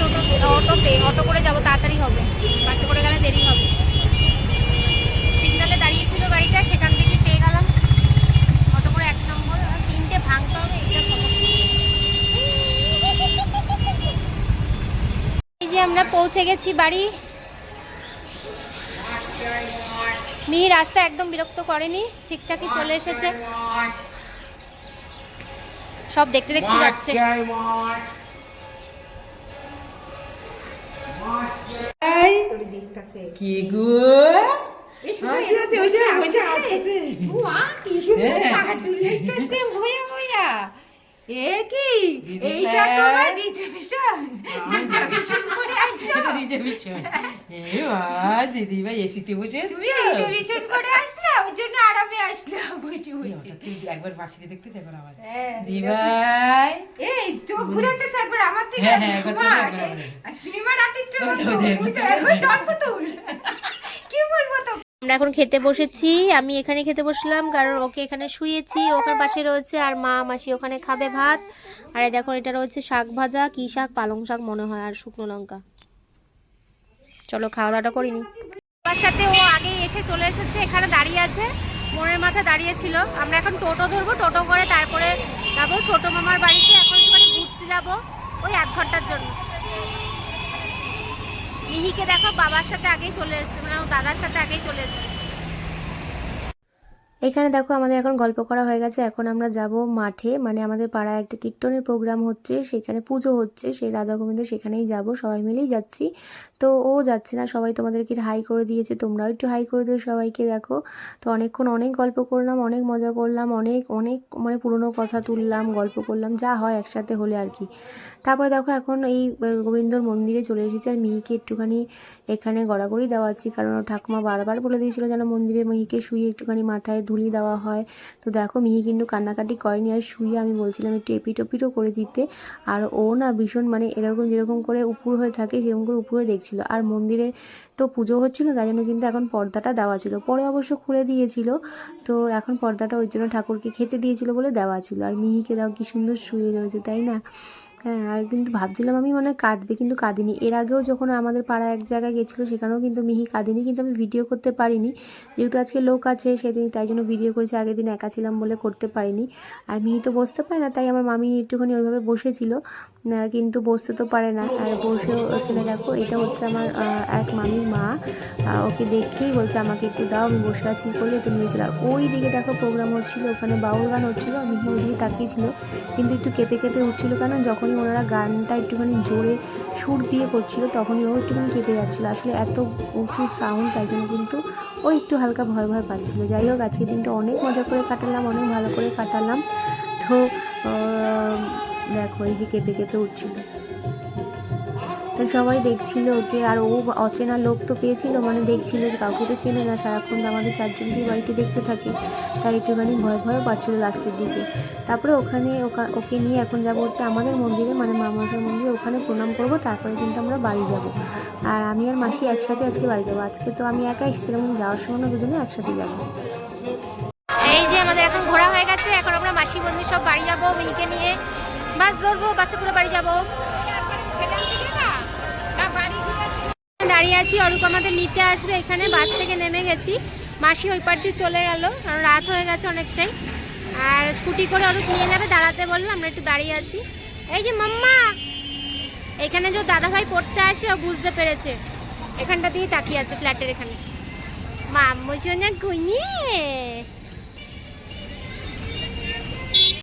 টোটো অটোতে অটো করে যাব তাড়াতাড়ি হবে। বাসে করে গেলে দেরি হবে। সিগনালে দাঁড়িয়েছিল গাড়িটা সেখান থেকে পেয়ে গেলাম। অটো করে এক নম্বর তিনটে ভাঙতে হবে এটা সমস্যা এই যে আমরা পৌঁছে গেছি বাড়ি। মিহি রাস্তা একদম বিরক্ত করেনি ঠিকঠাকই চলে এসেছে। সব দেখতে দেখতে যাচ্ছে। এ কি? দিদি এইটা ভাই। তোমার রিজার্ভেশন রিজার্ভেশন করে এটা রিজার্ভেশন এই বাবা, দিদি ভাই এসিতে বসে তুমি রিজার্ভেশন করে আসলা? ওই জন্য আরামে আসলাম বসে বসে। একবার দেখতে চাইবেন আমার হ্যাঁ, দিদি ভাই। চোখ ঘুরাতে একবার আমার থেকে হ্যাঁ, হ্যাঁ, সিনেমার আর্টিস্টের মতো কি বলব তো আমরা এখন খেতে বসেছি আমি এখানে খেতে বসলাম কারণ ওকে এখানে শুয়েছি ওখানে পাশে রয়েছে আর মা মাসি ওখানে খাবে ভাত। আর এই দেখো এটা রয়েছে শাক ভাজা কি শাক? পালং শাক মনে হয় আর শুকনো লঙ্কা। চলো খাওয়া দাওয়াটা করিনি আমার সাথে ও আগেই এসে চলে এসেছে এখানে দাঁড়িয়ে আছে। মনের মাথায় দাঁড়িয়ে ছিল। আমরা এখন টোটো ধরবো টোটো করে তারপরে যাব, ছোট মামার বাড়িতে এখন একটুখানি ঘুরতে যাব, ওই এক ঘণ্টার জন্য। মিহিকে দেখো, বাবার সাথে আগেই চলে এসছে মানে দাদার সাথে আগেই চলে এসছে। এখানে দেখো আমাদের এখন গল্প করা হয়ে গেছে। এখন আমরা যাব মাঠে। মানে আমাদের পাড়ায় একটা কীর্তনের প্রোগ্রাম হচ্ছে, সেখানে পুজো হচ্ছে। সেই রাধা গোবিন্দ সেখানেই যাব, সবাই মিলেই যাচ্ছি। তো ও যাচ্ছে না, সবাই তোমাদেরকে হাই করে দিয়েছে, তোমরাও একটু হাই করে দিও সবাইকে, দেখো। তো অনেকক্ষণ অনেক গল্প করলাম, অনেক মজা করলাম, অনেক অনেক মানে পুরনো কথা তুললাম, গল্প করলাম, যা হয় একসাথে হলে আর কি। তারপরে দেখো এখন এই গোবিন্দর মন্দিরে চলে এসেছি আর মিহিকে একটুখানি এখানে গড়াগড়ি দেওয়াচ্ছি কারণ ঠাকুমা বারবার বলে দিয়েছিল যেন মন্দিরে মিহিকে শুয়ে একটুখানি মাথায় ধুলি দেওয়া হয়। তো দেখো, মিহি কিন্তু কান্নাকাটি করেনি আর শুয়ে আমি বলছিলাম একটু এপিটোপিটো করে দিতে। আর ও না ভীষণ মানে এরকম যেরকম করে উপুর হয়ে থাকে, সেরকম করে উপরে দেখছিল। আর মন্দিরে তো পুজো হচ্ছিল তাই জন্য কিন্তু এখন পর্দাটা দেওয়া ছিল। পরে অবশ্য খুলে দিয়েছিল, তো এখন পর্দাটা ওই জন্য ঠাকুরকে খেতে দিয়েছিল বলে দেওয়া ছিল। আর মিহিকে দাও কি সুন্দর শুয়ে রয়েছে, তাই না? হ্যাঁ আর কিন্তু ভাবছিলাম আমি মানে কাঁদবে, কিন্তু কাঁদিনি। এর আগেও যখন আমাদের পাড়া এক জায়গায় গেছিল, সেখানেও কিন্তু মিহি কাঁদিনি, কিন্তু আমি ভিডিও করতে পারিনি। যেহেতু আজকে লোক আছে সেদিন, তাই জন্য ভিডিও করেছি, আগের দিন একা ছিলাম বলে করতে পারিনি। আর মিহি তো বসতে পারে না, তাই আমার মামি একটুখানি ওইভাবে বসেছিল। কিন্তু বসতে তো পারে না। আর বসে এখানে দেখো, এটা হচ্ছে আমার এক মামির মা। ওকে দেখেই বলছে, আমাকে একটু দাও, আমি বসে আছি, বলে তো নিয়েছিল আর ওই দিকে দেখো প্রোগ্রাম হচ্ছিল, ওখানে বাউল গান হচ্ছিল, আমি ওইদিকে তাকিয়েছিল। কিন্তু একটু কেঁপে কেঁপে উঠছিল কেন? যখনই ওনারা গানটা একটুখানি জোরে সুর দিয়ে করছিল, তখনই ও একটুখানি কেঁপে যাচ্ছিল। আসলে এত উঁচু সাউন্ড তাই জন্য কিন্তু ও একটু হালকা ভয় ভয় পাচ্ছিলো। যাই হোক, আজকের দিনটা অনেক মজা করে কাটালাম, অনেক ভালো করে কাটালাম। তো দেখো এই যে কেঁপে কেঁপে উঠছিল। তো সবাই দেখছিল ওকে আর ও অচেনা লোক তো পেয়েছিল মানে দেখছিল যে কাউকে তো চেনে না, সারাক্ষণ আমাদের চারজনকেই বাড়িতে দেখতে থাকে। তাই একটুখানি ভয় ভয়ও পাচ্ছিল লাস্টের দিকে। তারপরে ওখানে ওকা- নিয়ে এখন যাব হচ্ছে আমাদের মন্দিরে মানে মামাশার মন্দিরে, ওখানে প্রণাম করব, তারপরে কিন্তু আমরা বাড়ি যাব। আর আমি আর মাসি একসাথে আজকে বাড়ি যাব। আজকে তো আমি একা এসেছিলাম, যাওয়ার সময় না দুজনে একসাথে যাব। এই যে আমাদের এখন ঘোরা বাস ধরবো, বাসে করে বাড়ি যাব। দাঁড়িয়ে আছি, অরূপ আমাদের নিতে আসবে এখানে, বাস থেকে নেমে গেছি। মাসি ওই পার দিয়ে চলে গেল কারণ রাত হয়ে গেছে অনেকটাই। আর স্কুটি করে অরূপ নিয়ে যাবে, দাঁড়াতে বলল, আমরা একটু দাঁড়িয়ে আছি। এই যে মাম্মা, এখানে যে দাদাভাই পড়তে আসে, ও বুঝতে পেরেছে। এখানটা দিয়ে তাকিয়ে আছে, ফ্ল্যাটের এখানে। মাম্মু সোনা কুইনি